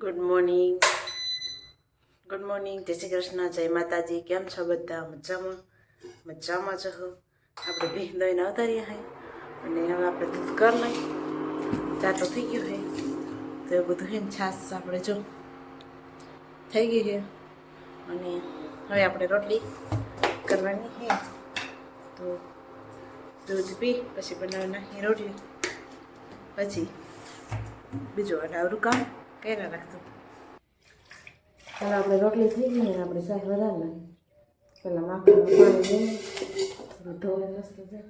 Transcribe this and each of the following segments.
Good morning good morning જય શ્રી કૃષ્ણ, જય માતાજી. કેમ છો બધા? મજામાં? મજામાં છો આપણે ભીં દઈને અવતારીએ હે. અને હવે આપણે દૂધ કર લઈ ચાટો થઈ ગયો હે. તો એ બધું હે છાસ આપણે જો થઈ ગઈ છે અને હવે આપણે રોટલી કરવાની છે તો દૂધ પી, પછી બનાવી નાખીએ રોટલી. પછી બીજું અઢાવરું કામ. કર્યા રાખતું ચાલો આપણે રોટલી થઈ ગઈ ને આપણે શાક વધારે નાખી પેલા માખણનું પાણી લઈને થોડું ધોવે મસ્ત છે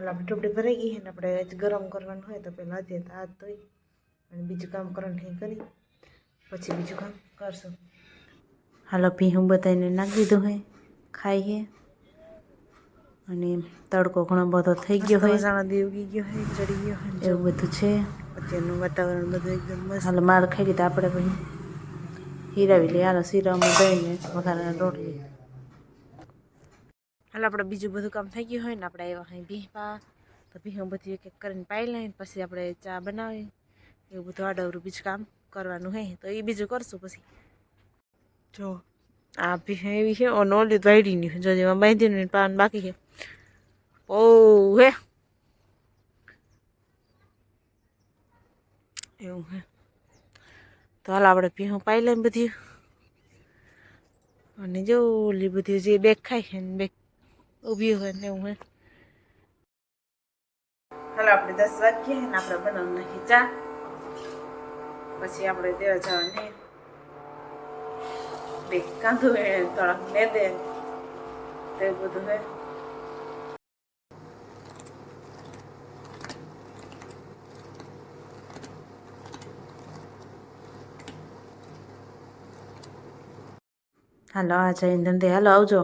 હાલ આપણે ભરાઈ ગઈ અને ને આપણે આજ ગરમ કરવાનું હોય તો પહેલાં હાથે હાથ ધોઈ અને બીજું કામ કરવાનું એ કરી. પછી બીજું કામ કરશું. હાલો ભી હું બધાને નાખી દીધું હોય ખાઈ હે. અને તડકો ઘણો બધો થઈ ગયો હોય સાણા ઉગી ગયો હોય ચડી ગયો હોય એવું બધું છે. અત્યારનું વાતાવરણ બધું એકદમ મસ્ત. હાલો માર ખાઈ લીધા આપણે પછી. હીરાવી લઈએ હાલો શીરામાં દઈને વઘારના રોટલી. હાલ આપણે બીજું બધું કામ થઈ ગયું હોય ને, આપણે આવ્યા અહીં ભીહપા તો બીહું બધું એક એક કરીને પાઈ લઈને પછી આપણે ચા બનાવી એવું બધું આડવરું બીજું કામ કરવાનું હે. તો એ બીજું કરશું પછી. જો, આ ભીહ એવી છે ઓ નોલી નહીં જો જેમાં બાંધીને પાન બાકી છે. ઓ હે. એવું હે. તો હાલ આપણે ભીહું પાઈ લઈને બધી. અને જો ઓલી બધી જે બેગ ખાય છે ને, બેગ ઊભી હોય ને એવું હે હાલો આપણે દસ વાગ્યે ને આપણે બનાવી નાખી ચા પછી આપણે દેવા જવાનું બે કાંધું હે થોડાક ને દે તે બધું હે હાલો આ જઈને ધંધે હાલો આવજો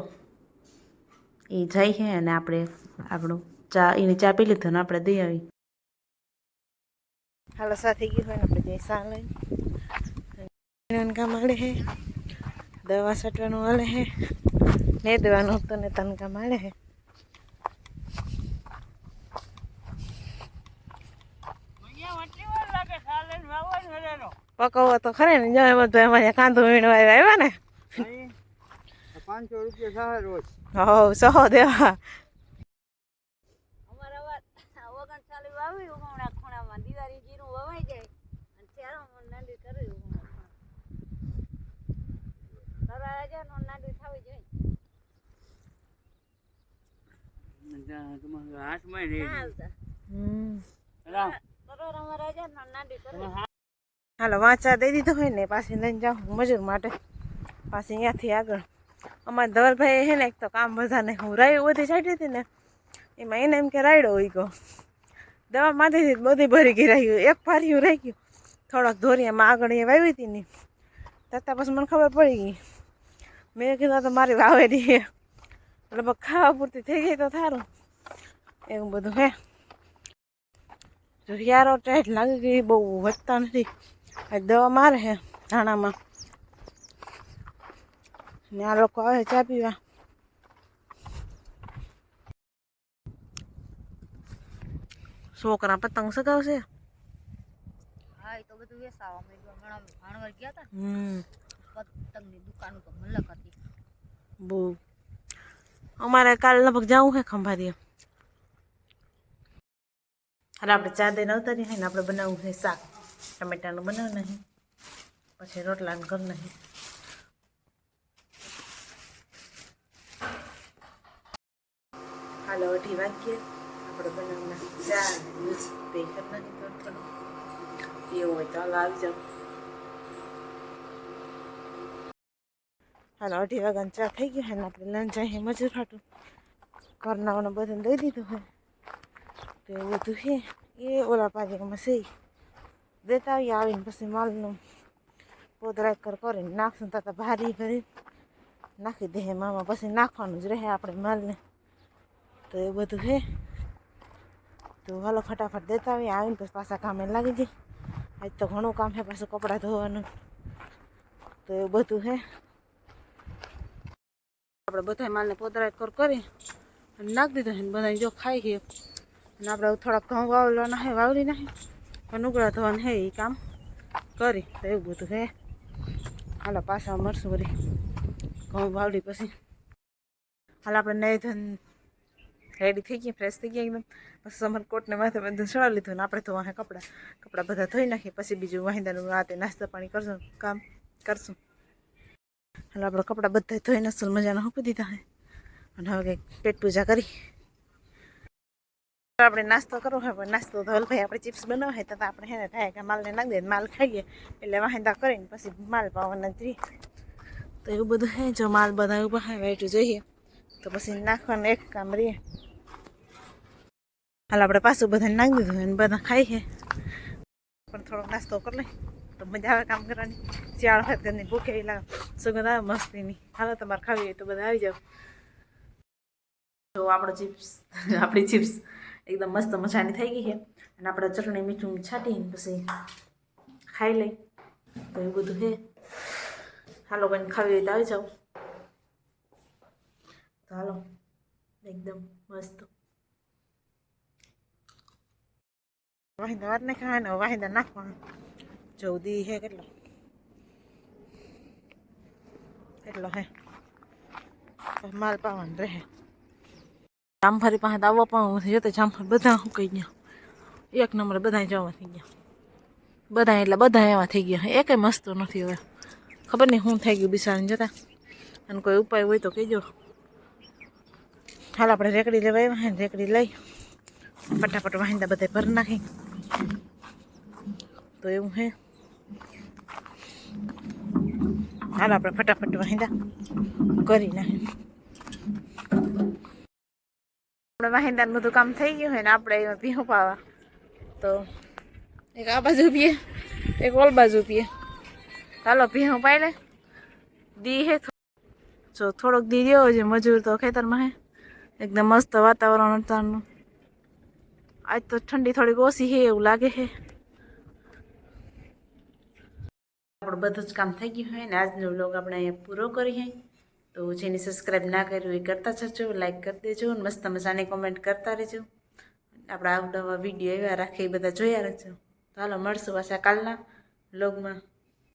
એ જાય છે અને આપણે આપણું ચા, એની ચા પી લીધો ને આપણે દઈ આવી. હાલો સાથે ગયું હોય ને આપણે જઈ સા લઈ કામ હાલે હે. દવા સટવાનું હાલે હે. ને દેવાનું હતું ને તનકા હાલે હે. પકવવા તો ખરે ને, જો બધું એમાં કાંદો વીણવા આવ્યા ને? પાંચસો રૂપિયા સહ રોજ. હો સહ દેવા. હાથમાં કરવી હાલો વાંચા દઈ દીધો હોય ને પાછી લઈને જાઉં મજૂર માટે. પાછી અહીંયાથી આગળ. અમારા ધવલભાઈ હે ને એક તો કામ બધાને હું રાયું બધી છાંટી હતી ને, એમાં એને એમ કે રાયડો હોય ગયો. દવા માંથી બધી ભરી ગઈ રહ્યું એક ફાર્યું રહી ગયું થોડોક ધોરિયામાં આગળ એ વાવી હતી ને તતા પછી મને ખબર પડી ગઈ. મેં કીધું તો મારી વાવેલી છે. લગભગ ખાવા પૂરતી થઈ ગઈ તો સારું એવું બધું હે. યારો ટાઈટ લાગી ગઈ, બહુ વધતા નથી. દવા મારે હે, ધાણામાં. ને આ લોકો આવે ચા પીવા. છોકરા પતંગ સગાવશે? હા એ તો બધું વેસાવા મેં ઘણા ભાણવર ગયા હતા હમ. પતંગની દુકાન ઉપર મલક હતી. બહુ. અમારે કાલ લગભગ જવું છે ખંભારીએ. હાલ આપણે ચા દઈને ઉતારી ને આપણે બનાવવું છે શાક. ટમેટાનું બનાવ નહીં. પછી રોટલાનું કર નહીં. હાલો, અઢી વાગ્યે. આપણે બનાવના એવું હોય તો હાલો, આવી જાઓ. હાલો, અઢી વાગ્યાનો ચા થઈ ગયો છે ને આપણે લંચ અહીં મજૂર હાટું. કરનાઓને બધાને દઈ દીધું હોય તો એવું બધું છે. એ ઓલા પાજેમાં છે. દેતા આવીએ, આવીને પછી માલનું પોદરાક કર કરીને નાખશું તો ભારી ભરી નાખી દે મામા પછી નાખવાનું જ રહે આપણે માલને. તો એ બધું છે. તો હાલો ફટાફટ દેતા આવીએ. આવીને પછી પાછા કામે લાગી જાય આજ તો ઘણું કામ છે, પાછું કપડાં ધોવાનું. તો એ બધું છે. આપણે બધા માલને પોતરા કર કરી અને નાખી દીધો છે ને બધા જો ખાઈ ગયો. અને આપણે થોડાક ઘઉં વાવવાના હે વાવરી નાખે. પણ ઉગડા ધોવાનું હે એ કામ કરી. તો એવું બધું હે હાલો પાછા મળશું વળી. ઘઉં વાવડી પછી. હાલ આપણે નહીં ધન રેડી થઈ ગયા ફ્રેશ થઈ ગયા એકદમ. પછી સમર કોટને માથે બધું ચડાવી લીધું ને આપણે તો વાહે કપડાં કપડાં બધા ધોઈ નાખીએ, પછી બીજું વાહિંદાનું રાતે નાસ્તા પાણી કરશું, કામ કરશું. હાલ, આપણે કપડાં બધા ધોઈ નાખશું મજાના મૂકી દીધા હે. અને હવે કંઈક પેટ પૂજા કરી. આપણે નાસ્તો કરવો હોય નાસ્તો તો ભાઈ આપણે ચિપ્સ બનાવે તો આપણે હે ને થાય કે માલને નાખી દઈએ માલ ખાઈએ. એટલે વાહિંદા કરીને પછી માલ પાવાના જઈએ તો એવું બધું હે, જો માલ બધા ઊભા હોય વેટું જોઈએ. તો પછી નાખવાનું એક કામ રહીએ હાલ આપણે પાછું બધાને નાખી દીધું અને બધા ખાઈ છે પણ થોડોક નાસ્તો કરી લઈ તો મજા આવે કામ કરવાની શિયાળ હોય ઘરની ભૂખે એવી લાગે સુગંધ આવે મસ્તીની હાલો તમારે ખાવી હોય તો બધા આવી જાવ તો આપણો ચિપ્સ આપણી ચિપ્સ એકદમ મસ્ત મજાની થઈ ગઈ છે અને આપણે ચટણી મીઠું છાંટીને પછી ખાઈ લઈ તો એવું બધું છે હાલો કોઈને ખાવી હોય તો આવી જાઓ હાલો એકદમ મસ્ત. વાહિંદા વાત નહીં ખાવાના વાહિંદા નાખવાના ચૌદી હે કેટલો? એટલો હે? માલ પાવાનું રહે. જામફળી પાસે તો આવવા પણ નથી જતા, જામફળ બધા હું કહી ગયા? એક નંબર બધા જવા થઈ ગયા. બધા એટલે બધા એવા થઈ ગયા. એકે મસ્ત નથી હવે. ખબર નહીં શું થઈ ગયું બિસાડીને જતા. અને કોઈ ઉપાય હોય તો કહેજો. હાલ આપણે રેકડી લેવા આવ્યા ને રેકડી લઈ. ફટાફટ વાહિંદા બધા ભરી નાખી. તો એવું હે. હાલ આપણે ફટાફટ વાહિંદા કરી નાખી. આપણે વાહિંદાનું બધું કામ થઈ ગયું હોય ને આપણે એમાં પીહો પાવા તો એક આ બાજુ પીએ, એક ઓલ બાજુ પીએ. ચાલો ભીહું પાઈ લે દી હે. જો થોડોક દી રહ્યો છે મજૂર તો ખેતરમાં હે. એકદમ મસ્ત વાતાવરણ અત્યારનું. આજ તો ઠંડી થોડીક ઓછી છે એવું લાગે છે આપણું બધું જ કામ થઈ ગયું હોય ને આજનો વ્લોગ આપણે અહીંયા પૂરો કરીએ. તો જેને સબસ્ક્રાઈબ ના કર્યું એ કરતા જજો લાઈક કરી દેજો મસ્ત મજાની કોમેન્ટ કરતા રહેજો. આપણા આવડવા વીડિયો એવા રાખે એ બધા જોયા રહેજો. હાલો, મળશું પાછા કાલના વ્લોગમાં.